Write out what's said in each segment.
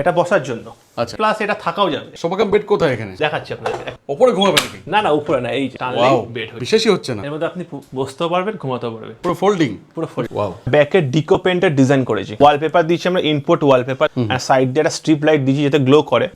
এটা বসার জন্য। আচ্ছা। প্লাস এটা থাকাও যাবে। সোফা বেড কোথায় এখানে? দেখাচ্ছি আপনাদের। ওপরে না না উপরে না এই টানলেই বেড হচ্ছে। বিশেষই হচ্ছে না। এর মধ্যে আপনি বসতেও পারবেন ঘুমাতেও পারবেন। পুরো ফোল্ডিং পুরো ফুল ওয়াও ব্যাকের ডিকো পেন্টের ডিজাইন করেছি। ওয়ালপেপার দিয়েছি আমরা ইনপুট ওয়ালপেপার আর সাইড দিয়ে একটা স্ট্রিপ লাইট দিয়েছি যাতে গ্লো করে।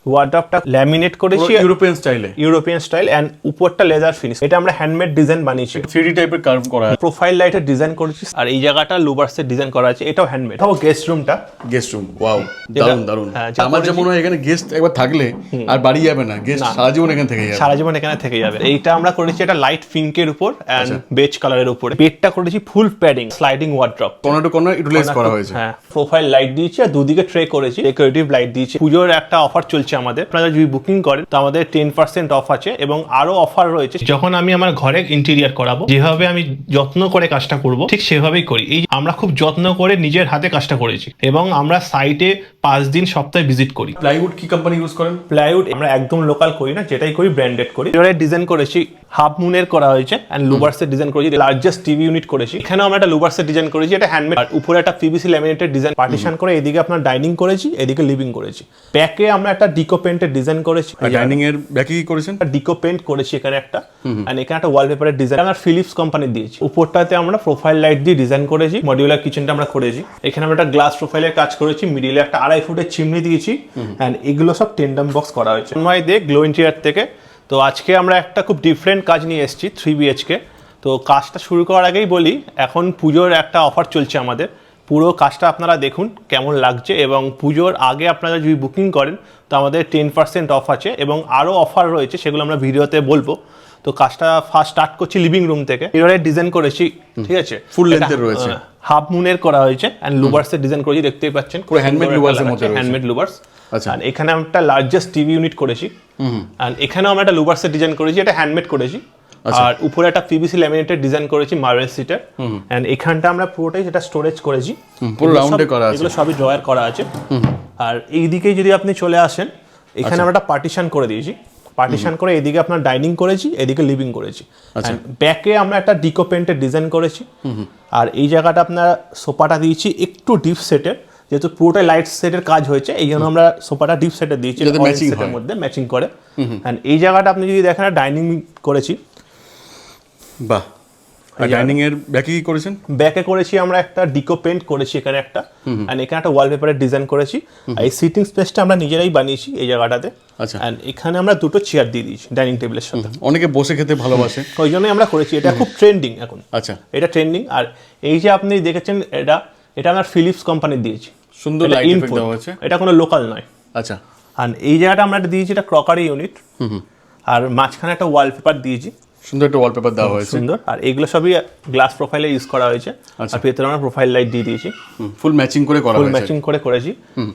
ল্যামিনেট করেছি। ইউরোপিয়ান স্টাইলে ইউরোপিয়ান স্টাইল এন্ড উপরটা লেজার ফিনিশ এটা আমরা হ্যান্ডমেড ডিজাইন বানিয়েছি। থ্রি টাইপের কার্ভ করা আছে। প্রোফাইল লাইটের ডিজাইন করেছি। আর এই জায়গাটা লুবার্সের ডিজাইন করা আছে। এটাও হ্যান্ডমেড তাও গেস্ট রুমটা গেস্ট রুম ওয়াও দারুণ দারুণ আমার যা করেছি- মনে হয় এখানে গেস্ট একবার থাকলে আর বাড়ি যাবে না। গেস্ট সারা জীবন এখানে থেকে যাবে। সারা জীবন এখানে থেকে যাবে। এইটা আমরা করেছি এটা লাইট পিঙ্কের উপর এন্ড। বেজ কালারের উপরে। বেডটা করেছি full padding sliding wardrobe corner to corner utilise করা হয়েছে। হ্যাঁ প্রোফাইল লাইট দিয়েছি আর দুদিকে ট্রে করেছি। ডেকোরেটিভ লাইট দিয়েছি। পুজোর একটা অফার চলছে আমাদের। আপনারা যদি বুকিং করেন তো আমাদের টেন পার্সেন্ট অফ আছে এবং আরও অফার রয়েছে। যখন আমি আমার ঘরে ইন্টেরিয়ার করাবো যেভাবে আমি যত্ন করে কাজটা করব ঠিক সেভাবেই করি। এই আমরা খুব যত্ন করে নিজের হাতে কাজটা করেছি এবং আমরা সাইটে পাঁচ দিন সপ্তাহে ভিজিট করি। প্লাইউড কি কোম্পানি ইউজ করেন? প্লাইউড আমরা একদম লোকাল করি না যেটাই করি ব্র্যান্ডেড করি। ডিজাইন করেছি। হাফ মুনের করা হয়েছে অ্যান্ড লুবার্সের ডিজাইন করেছি লার্জেস্ট টিভি ইউনিট করেছি। এখানে আমরা একটা লুবার্সের ডিজাইন করেছি এটা হ্যান্ডমেড আর উপরে একটা পিভিসি ল্যামিনেটেড ডিজাইন পার্টিশন করে এদিকে আপনার ডাইনিং করেছি এদিকে লিভিং করেছি। ব্যাকে আমরা একটা ডিকো পেন্টের ডিজাইন করেছি। ডাইনিং এর ব্যাকে কি করেছেন? ডিকো পেন্ট করেছি এখানে একটা আর এখানে একটা ওয়ালপেপারের ডিজাইন আমরা ফিলিপস কোম্পানি দিয়েছি। উপরটাতে আমরা প্রোফাইল লাইট দিয়ে ডিজাইন করেছি মডিউলার কিচেনটা আমরা করেছি। এখানে আমরা একটা গ্লাস প্রোফাইলের কাজ করেছি মিডিলে একটা আড়াই ফুটের চিমনি দিয়েছি অ্যান্ড এগুলো সব টেন্ডাম বক্স করা হয়েছে। দে গ্লো ইন্টিরিয়ার থেকে তো আজকে আমরা একটা খুব ডিফারেন্ট কাজ নিয়ে এসেছি থ্রি বিএচকে তো কাজটা শুরু করার আগেই বলি এখন পুজোর একটা অফার চলছে আমাদের। পুরো কাজটা আপনারা দেখুন কেমন লাগছে এবং পুজোর আগে আপনারা যদি বুকিং করেন তো আমাদের টেন পার্সেন্ট অফ আছে এবং আরও অফার রয়েছে সেগুলো আমরা ভিডিওতে বলব। তো কাজটা ফার্স্ট স্টার্ট করছি লিভিং রুম থেকে। এবারে ডিজাইন করেছি ঠিক আছে? ফুল এর রয়েছে। হাফ মুনের করা হয়েছে অ্যান্ড লুবার্সের ডিজাইন করেছি দেখতেই পাচ্ছেন। handmade এর মধ্যে হ্যান্ডমেড লুবার্স। আর এখানে আমরা একটা লার্জেস্ট টিভি ইউনিট করেছি। অ্যান্ড এখানেও আমরা একটা লুবার্সের ডিজাইন করেছি এটা হ্যান্ডমেড করেছি। আচ্ছা। আর উপরে একটা পিভিসি ল্যামিনেটেড ডিজাইন করেছি মার্বেল সিটের এন্ড এখানটা আমরা পুরোটাই যেটা স্টোরেজ করেছি পুরো সব- করা আছে। এগুলো সবই ড্রয়ার করা আছে। আর এই দিকে যদি আপনি চলে আসেন এখানে আচ্ছা। আমরা একটা পার্টিশন করে দিয়েছি। পার্টিশন করে এদিকে আপনার ডাইনিং করেছি এদিকে লিভিং করেছি। আচ্ছা। ব্যাকে আমরা একটা ডিকো পেন্টের ডিজাইন করেছি। আর এই জায়গাটা আপনার সোফাটা দিয়েছি একটু ডিপ সেটের যেহেতু পুরোটাই লাইট সেটের কাজ হয়েছে এই জন্য আমরা সোফাটা ডিপ সেটের দিয়েছি এর হয়। মধ্যে ম্যাচিং করে। অ্যান্ড এই জায়গাটা আপনি যদি দেখেন ডাইনিং করেছি। বাহ। ডাইনিং এর ব্যাকে কি করেছেন? ব্যাকে করেছি আমরা একটা ডিকো পেন্ট করেছি এখানে একটা। অ্যান্ড এখানে একটা ওয়ালপেপারের ডিজাইন করেছি। আর এই সিটিং স্পেসটা আমরা নিজেরাই বানিয়েছি এই জায়গাটাতে। আচ্ছা। অ্যান্ড এখানে আমরা দুটো চেয়ার দিয়ে দিয়েছি ডাইনিং টেবিলের সাথে। অনেকে বসে খেতে ভালোবাসে। ওই জন্যই আমরা করেছি। এটা খুব ট্রেন্ডিং এখন। আচ্ছা। এটা ট্রেন্ডিং আর এই যে আপনি দেখেছেন এটা এটা আমরা ফিলিপস কোম্পানির দিয়েছি। সুন্দর লাইট হয়েছে। এটা কোনো লোকাল নয়। আচ্ছা। আর এই জায়গাটা আমরা একটা দিয়েছি এটা ক্রকারি ইউনিট আর মাঝখানে একটা ওয়ালপেপার দিয়েছি। সুন্দর একটা ওয়ালপেপার দেওয়া হয়েছে। সুন্দর। আর এগুলো সবই গ্লাস প্রোফাইলে ইউজ করা হয়েছে। আচ্ছা। আর ভেতরে আমরা প্রোফাইল লাইট দিয়ে দিয়েছি। ফুল ম্যাচিং করে করা ফুল ম্যাচিং করে করেছি।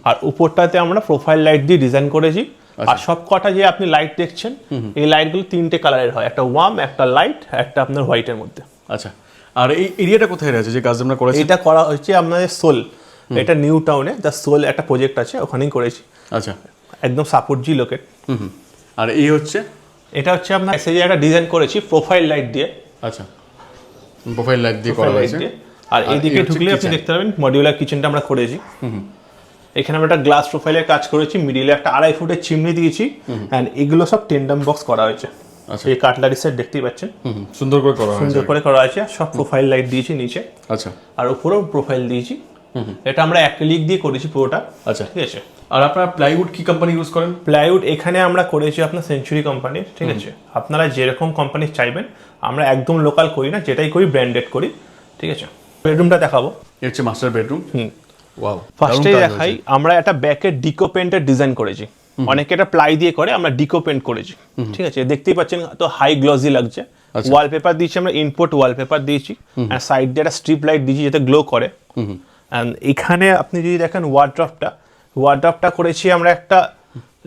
আর উপরটাতে আমরা প্রোফাইল লাইট দিয়ে ডিজাইন করেছি। আচ্ছা। আর সব কটা যে আপনি লাইট দেখছেন এই লাইটগুলো তিনটে কালারের হয়। একটা ওয়াম একটা লাইট একটা আপনার হোয়াইটের মধ্যে। আচ্ছা। আর এই এরিয়াটা কোথায় রয়েছে? যে কাজ আমরা করেছি? এটা করা হচ্ছে আপনাদের সোল এটা নিউ টাউনে দ্য সোল একটা প্রজেক্ট আছে ওখানেই করেছি। আচ্ছা। একদম সাপোর্ট জি লোকেট হুম হুম। আর এই হচ্ছে? এটা হচ্ছে আপনার এসে একটা ডিজাইন করেছি প্রোফাইল লাইট দিয়ে। আচ্ছা। প্রোফাইল লাইট দিয়ে করা হয়েছে। আর এইদিকে ঢুকলে আপনি দেখতে পাবেন মডিউলার কিচেনটা আমরা করেছি। এখানে আমরা একটা গ্লাস প্রোফাইলের কাজ করেছি মিডিলে একটা আড়াই ফুটের চিমনি দিয়েছি। অ্যান্ড এগুলো সব টেন্ডাম বক্স করা হয়েছে। আচ্ছা। এই কাটলারি সেট দেখতেই পাচ্ছেন। সুন্দর করে করা হয়েছে। সুন্দর করে করা আছে আর সব প্রোফাইল লাইট দিয়েছি নিচে। আচ্ছা। আর উপরেও প্রোফাইল দিয়েছি। এটা আমরা অ্যাক্রিলিক দিয়ে করেছি পুরোটা। আচ্ছা। ঠিক আছে? আর আপনারা প্লাইউড কি কোম্পানি ইউজ করেন? প্লাইউড এখানে আমরা করেছি আপনার সেঞ্চুরি কোম্পানির ঠিক আছে? আপনারা যেরকম কোম্পানি চাইবেন আমরা একদম লোকাল করি না যেটাই করি ব্র্যান্ডেড করি ঠিক আছে? বেডরুমটা দেখাবো। এই হচ্ছে মাস্টার বেডরুম হুম। ওয়াও ফার্স্টে দেখাই আমরা একটা ব্যাকের ডিকো পেন্টের ডিজাইন করেছি। অনেকে এটা প্লাই দিয়ে করে আমরা ডিকো পেন্ট করেছি। ঠিক আছে? দেখতেই পাচ্ছেন তো হাই গ্লসি লাগছে। আচ্ছা। ওয়ালপেপার দিয়েছি আমরা ইনপুট ওয়ালপেপার দিয়েছি। আর সাইড দিয়ে একটা স্ট্রিপ লাইট দিয়েছি যাতে গ্লো করে। এখানে আপনি যদি দেখেন ওয়ার্ড্রপটা ওয়ার্ড্রপটা করেছি আমরা একটা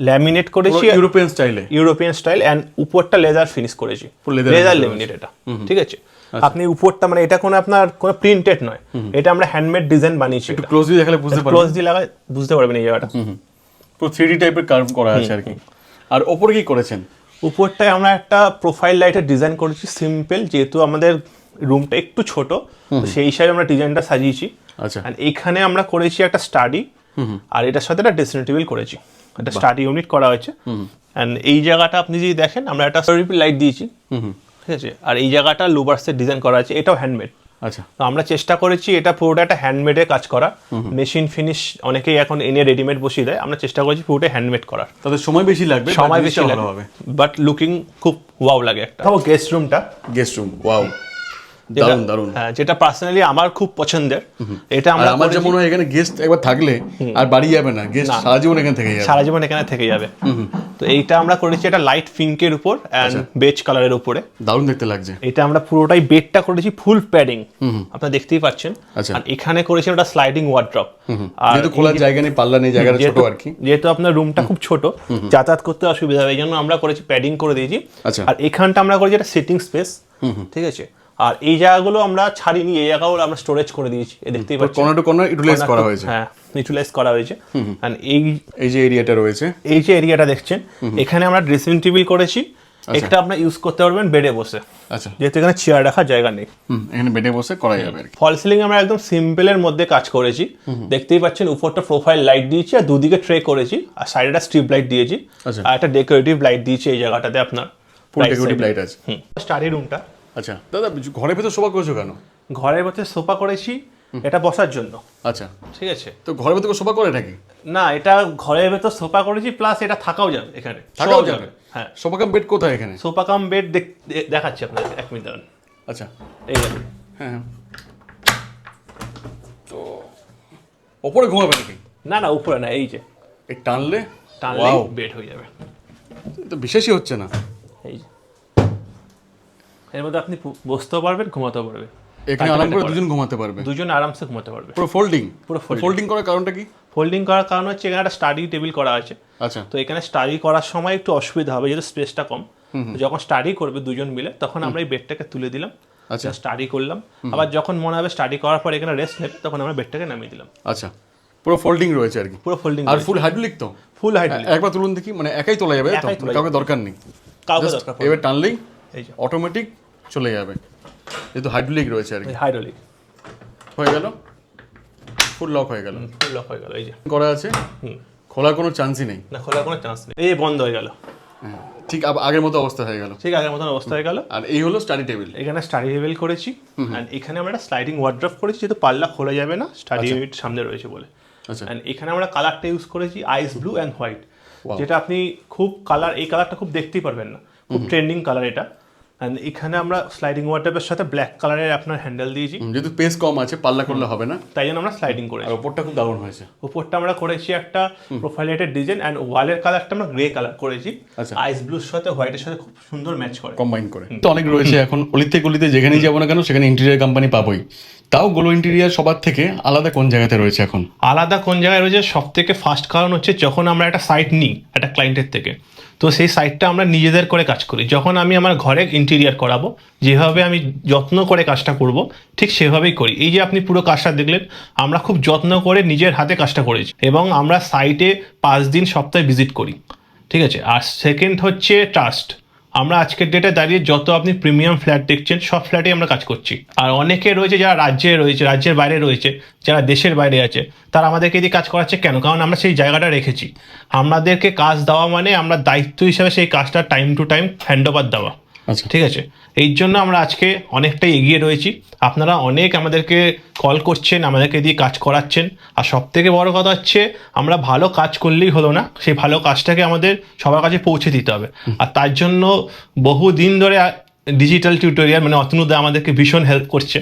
ল্যামিনেট করেছি। ইউরোপিয়ান স্টাইলে ইউরোপিয়ান স্টাইল অ্যান্ড উপরটা লেদার ফিনিশ করেছি। laminate লেমিনেট এটা ঠিক আছে? আপনি উপরটা মানে এটা কোনো আপনার কোনো প্রিন্টেড নয়। এটা আমরা হ্যান্ডমেড ডিজাইন বানিয়েছি একটু ক্লোজলি দেখালে বুঝতে পারবেন। ক্লোজ দিয়ে লাগায় বুঝতে পারবেন এই জায়গাটা। পুরো থ্রি টাইপের কার্ভ করা আছে আর কি। আর ওপরে কি করেছেন? উপরটায় আমরা একটা প্রোফাইল লাইটের ডিজাইন করেছি সিম্পল যেহেতু আমাদের রুমটা একটু ছোট সেই হিসাবে আমরা ডিজাইনটা সাজিয়েছি। আচ্ছা। এখানে আমরা করেছি একটা স্টাডি আর এটার সাথে একটা ড্রেসিং টেবিল করেছি। একটা স্টাডি ইউনিট করা হয়েছে। অ্যান্ড এই জায়গাটা আপনি যদি দেখেন আমরা একটা লাইট দিয়েছি। ঠিক আছে? আর এই জায়গাটা লুবার্সের ডিজাইন করা আছে এটাও হ্যান্ডমেড আচ্ছা। তো আমরা চেষ্টা করেছি এটা পুরোটা একটা হ্যান্ডমেডে কাজ করা। মেশিন ফিনিশ অনেকেই এখন এনে রেডিমেড বসিয়ে দেয়। আমরা চেষ্টা করেছি পুরোটা হ্যান্ডমেড করার। তাদের সময় বেশি লাগবে সময় বেশি লাগে হবে। বাট লুকিং খুব ওয়াও লাগে একটা। গেস্ট রুমটা গেস্ট রুম ওয়াও দারুণ দারুণ। হ্যাঁ যেটা পার্সোনালি আমার খুব পছন্দের। এটা আমরা আমার যা মনে হয় এখানে গেস্ট একবার থাকলে আর বাড়ি যাবে না গেস্ট সারা জীবন এখানে থেকে যাবে। সারা জীবন এখানে থেকে যাবে। তো এইটা আমরা করেছি এটা লাইট পিঙ্কের উপর অ্যান্ড বেজ কালারের উপরে। দারুণ দেখতে লাগছে। এটা আমরা পুরোটাই বেডটা করেছি ফুল প্যাডিং আপনারা দেখতেই পাচ্ছেন। আচ্ছা। আর এখানে করেছি ওটা স্লাইডিং ওয়ার্ড্রপ আর যেহেতু খোলার জায়গা নেই পাল্লা নেই জায়গাটা ছোট আর কি। যেহেতু আপনার রুমটা খুব ছোট যাতায়াত করতে অসুবিধা হবে এই জন্য আমরা করেছি প্যাডিং করে দিয়েছি। আচ্ছা। আর এখানটা আমরা করেছি একটা সিটিং স্পেস ঠিক আছে? আর এই জায়গাগুলো আমরা ছাড়িনি এই জায়গাগুলো আমরা স্টোরেজ করে দিয়েছি। এই দেখতেই পাচ্ছেন। কর্নার টু কর্নার ইউটিলাইজ করা হয়েছে। হ্যাঁ ইউটিলাইজ করা হয়েছে। আর এই এই যে এরিয়াটা রয়েছে। এই যে এরিয়াটা দেখছেন এখানে আমরা ড্রেসিং টেবিল করেছি। এটা আপনার ইউজ করতে পারবেন বেডে বসে। আচ্ছা। যেহেতু এখানে চেয়ার রাখার জায়গা নেই। এখানে বেডে বসে করা যাবে ফল সিলিং আমরা একদম সিম্পলের মধ্যে কাজ করেছি। দেখতেই পাচ্ছেন উপরটা প্রোফাইল লাইট দিয়েছি আর দুদিকে ট্রে করেছি। আর সাইডে একটা স্ট্রিপ লাইট দিয়েছি। আচ্ছা। আর একটা ডেকোরেটিভ লাইট দিয়েছি এই জায়গাটাতে আপনার। ডেকোরেটিভ লাইট আছে। স্টাডি রুমটা আচ্ছা। দাদা ঘরের ভেতর শোভা করেছ কেন? ঘরের মধ্যে সোফা করেছি এটা বসার জন্য। আচ্ছা। ঠিক আছে? তো ঘরের ভেতর সোফা করে নাকি? না এটা ঘরের ভেতর সোফা করেছি প্লাস এটা থাকাও যাবে এখানে। থাকাও যাবে? হ্যাঁ। সোফা কাম বেড কোথায় এখানে? সোফা কাম বেড দেখাচ্ছি আপনাদের এক মিনিট দাঁড়ান। আচ্ছা। এই দেখুন। হ্যাঁ হ্যাঁ। তো ওপরে ঘুমাবে নাকি? না না উপরে না এই যে। এই টানলে? টানলে বেড হয়ে যাবে। তো বিশেষই হচ্ছে না। এর মধ্যে আপনি বসতেও পারবেন ঘুমাতেও পারবেন। এখানে আরাম করে দুজন ঘুমাতে পারবে। দুজন আরামসে ঘুমাতে পারবে। পুরো ফোল্ডিং পুরো ফোল্ডিং করার কারণটা কি? ফোল্ডিং করার কারণ হচ্ছে এখানে একটা স্টাডি টেবিল করা আছে। আচ্ছা। তো এখানে স্টাডি করার সময় একটু অসুবিধা হবে যেহেতু স্পেসটা কম। যখন স্টাডি করবে দুজন মিলে তখন আমরা এই বেডটাকে তুলে দিলাম। আচ্ছা। স্টাডি করলাম। আবার যখন মনে হবে স্টাডি করার পর এখানে রেস্ট নেবে তখন আমরা বেডটাকে নামিয়ে দিলাম। আচ্ছা। পুরো ফোল্ডিং রয়েছে আর কি। পুরো ফোল্ডিং আর ফুল হাইড্রোলিক তো? ফুল হাইট একবার তুলুন দেখি মানে একাই তোলা যাবে কাউকে দরকার নেই। কাউকে দরকার এবার টানলেই অটোমেটিক চলে যাবে। যেহেতু হাইড্রোলিক রয়েছে আর কি। হাইড্রোলিক হয়ে গেল? ফুল লক হয়ে গেল। ফুল লক হয়ে গেল এই যে। করা আছে? খোলার কোনো চান্সই নেই। না খোলার কোনো চান্স নেই। এই বন্ধ হয়ে গেল। হ্যাঁ, ঠিক আগের মতো অবস্থা হয়ে গেল। ঠিক আগের মতো অবস্থা হয়ে গেল। আর এই হলো স্টাডি টেবিল এখানে স্টাডি টেবিল করেছি। এখানে আমরা একটা স্লাইডিং ওয়ার্ড্রপ করেছি যেহেতু পাল্লা খোলা যাবে না স্টাডি ইউনিট সামনে রয়েছে বলে। আচ্ছা। অ্যান্ড এখানে আমরা কালারটা ইউজ করেছি আইস ব্লু অ্যান্ড হোয়াইট যেটা আপনি খুব কালার এই কালারটা খুব দেখতেই পারবেন না। খুব ট্রেন্ডিং কালার এটা। অ্যান্ড এখানে আমরা স্লাইডিং ওয়ার্ড্রপের সাথে ব্ল্যাক কালারের আপনার হ্যান্ডেল দিয়েছি। যেহেতু পেস কম আছে পাল্লা করলে হবে না। তাই জন্য আমরা স্লাইডিং করেছি। আর ওপরটা খুব দারুণ হয়েছে। উপরটা আমরা করেছি একটা প্রোফাইলেটেড ডিজাইন অ্যান্ড ওয়ালের কালারটা আমরা গ্রে কালার করেছি। আচ্ছা। আইস ব্লুর সাথে হোয়াইটের সাথে খুব সুন্দর ম্যাচ করে। কম্বাইন করে। তো অনেক রয়েছে এখন। অলিতে গলিতে যেখানেই যাব না কেন সেখানে ইন্টেরিয়ার কোম্পানি পাবোই। তাও গোলো ইন্টেরিয়ার সবার থেকে আলাদা কোন জায়গাতে রয়েছে এখন? আলাদা কোন জায়গায় রয়েছে? সব থেকে ফার্স্ট কারণ হচ্ছে যখন আমরা একটা সাইট নিই একটা ক্লায়েন্টের থেকে। তো সেই সাইটটা আমরা নিজেদের করে কাজ করি। যখন আমি আমার ঘরে ইন্টেরিয়ার করাবো, যেভাবে আমি যত্ন করে কাজটা করব, ঠিক সেভাবেই করি। এই যে আপনি পুরো কাজটা দেখলেন, আমরা খুব যত্ন করে নিজের হাতে কাজটা করেছি এবং আমরা সাইটে পাঁচ দিন সপ্তাহে ভিজিট করি। ঠিক আছে? আর সেকেন্ড হচ্ছে ট্রাস্ট আমরা আজকের ডেটে দাঁড়িয়ে যত আপনি প্রিমিয়াম ফ্ল্যাট দেখছেন, সব ফ্ল্যাটে আমরা কাজ করছি। আর অনেকে রয়েছে যারা রাজ্যে রয়েছে, রাজ্যের বাইরে রয়েছে, যারা দেশের বাইরে আছে, তারা আমাদেরকে দিয়ে কাজ করাচ্ছে কেন? কারণ আমরা সেই জায়গাটা রেখেছি। আমাদেরকে কাজ দেওয়া মানে আমরা দায়িত্ব হিসাবে সেই কাজটা time to time hand over দেওয়া। আচ্ছা ঠিক আছে। এই জন্য আমরা আজকে অনেকটাই এগিয়ে রয়েছি। আপনারা অনেক আমাদেরকে কল করছেন আমাদেরকে দিয়ে কাজ করাচ্ছেন। আর সব থেকে বড় কথা হচ্ছে আমরা ভালো কাজ করলেই হলো না। সেই ভালো কাজটাকে আমাদের সবার কাছে পৌঁছে দিতে হবে। আর তার জন্য বহু দিন ধরে ডিজিটাল টিউটোরিয়াল মানে অতনুদা আমাদেরকে ভীষণ হেল্প করছে।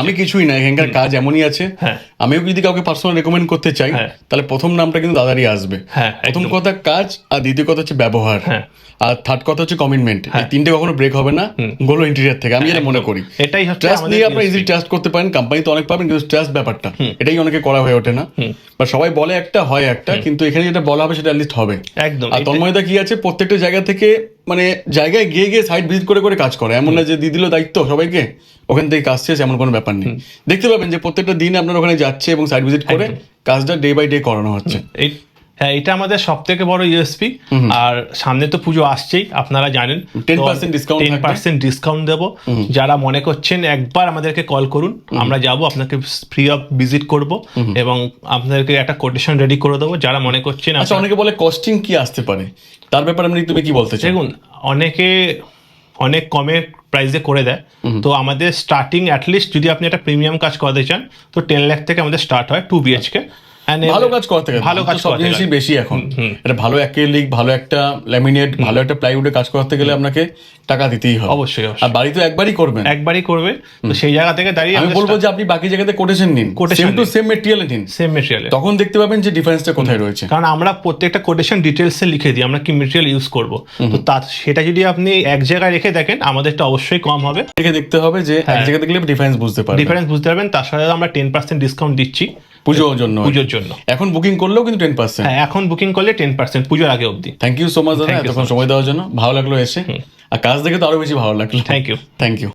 আমি কিছুই না এখানকার কাজ এমনই আছে। হ্যাঁ। আমিও যদি কাউকে পার্সোনাল রেকমেন্ড করতে চাই হ্যাঁ। তাহলে প্রথম নামটা কিন্তু দাদারই আসবে। হ্যাঁ, প্রথম কথা কাজ আর দ্বিতীয় কথা হচ্ছে ব্যবহার। আর থার্ড কথা হচ্ছে কমিটমেন্ট এই তিনটে কখনো ব্রেক হবে না গোলো ইন্টেরিয়ার থেকে আমি যেটা মনে করি। এটাই ট্রাস্ট নিয়ে আপনারা ইজিলি ট্রাস্ট করতে পারেন কোম্পানি তো অনেক পাবেন কিন্তু ট্রাস্ট ব্যাপারটা। এটাই অনেকে করা হয়ে ওঠে না। বা সবাই বলে একটা হয় একটা কিন্তু এখানে যেটা বলা হবে সেটা লিস্ট হবে। একদম। আর তন্ময়দা কি আছে? প্রত্যেকটা জায়গা থেকে মানে জায়গায় গিয়ে গিয়ে সাইট ভিজিট করে করে কাজ করে। এমন না যে দিয়ে দিল দায়িত্ব সবাইকে। ওখান থেকে কাজ শেষ এমন কোনো ব্যাপার নেই। দেখতে পাবেন যে প্রত্যেকটা দিন আপনার ওখানে যাচ্ছে এবং সাইট ভিজিট করে কাজটা ডে বাই ডে করানো হচ্ছে। হ্যাঁ এটা আমাদের সব থেকে বড় ইউএসপি আর সামনে তো পুজো আসছেই আপনারা জানেন। 10% discount টেন পার্সেন্ট ডিসকাউন্ট দেবো। যারা মনে করছেন একবার আমাদেরকে কল করুন আমরা যাব আপনাকে ফ্রি অফ ভিজিট করব এবং আপনাদেরকে একটা কোটেশন রেডি করে দেবো। যারা মনে করছেন আচ্ছা অনেকে বলে কস্টিং কি আসতে পারে? তার ব্যাপারে আমি তুমি কি বলতে চাই দেখুন অনেকে অনেক কমে প্রাইসে করে দেয়। তো আমাদের স্টার্টিং অ্যাটলিস্ট যদি আপনি একটা প্রিমিয়াম কাজ করাতে চান তো টেন লাখ থেকে আমাদের স্টার্ট হয় টু বিএচকে ভালো কাজ করতে গেলে ভালো কাজ সব জিনিসই। বেশি এখন। এটা ভালো অ্যাক্রিলিক ভালো একটা ল্যামিনেট ভালো একটা প্লাইউডে কাজ করতে গেলে আপনাকে টাকা দিতেই হবে। অবশ্যই আর বাড়ি তো একবারই করবেন। একবারই করবে তো সেই জায়গা থেকে দাঁড়িয়ে আমি বলব যে আপনি বাকি জায়গাতে কোটেশন নিন। সেম টু সেম মেটেরিয়াল নিন। সেম মেটেরিয়ালে তখন দেখতে পাবেন যে ডিফারেন্সটা কোথায় রয়েছে। কারণ আমরা প্রত্যেকটা কোটেশন ডিটেলসে লিখে দিই আমরা কি মেটেরিয়াল ইউজ করব। তো তা সেটা যদি আপনি এক জায়গায় রেখে দেখেন আমাদেরটা অবশ্যই কম হবে। দেখে দেখতে হবে যে এক জায়গাতে গেলে ডিফারেন্স বুঝতে পারবেন। ডিফারেন্স বুঝতে পারবেন। তার সাথে আমরা টেন পার্সেন্ট ডিসকাউন্ট দিচ্ছি। পুজোর জন্য। পুজোর জন্য। এখন বুকিং করলেও কিন্তু টেন পার্সেন্ট হ্যাঁ এখন বুকিং করলে টেন পার্সেন্ট পুজোর আগে অবধি। থ্যাংক ইউ সো মাচ দাদা। এতক্ষণ সময় দেওয়ার জন্য। ভালো লাগল এসে। আর কাজ দেখে তো আরও বেশি ভালো লাগল। Thank you thank you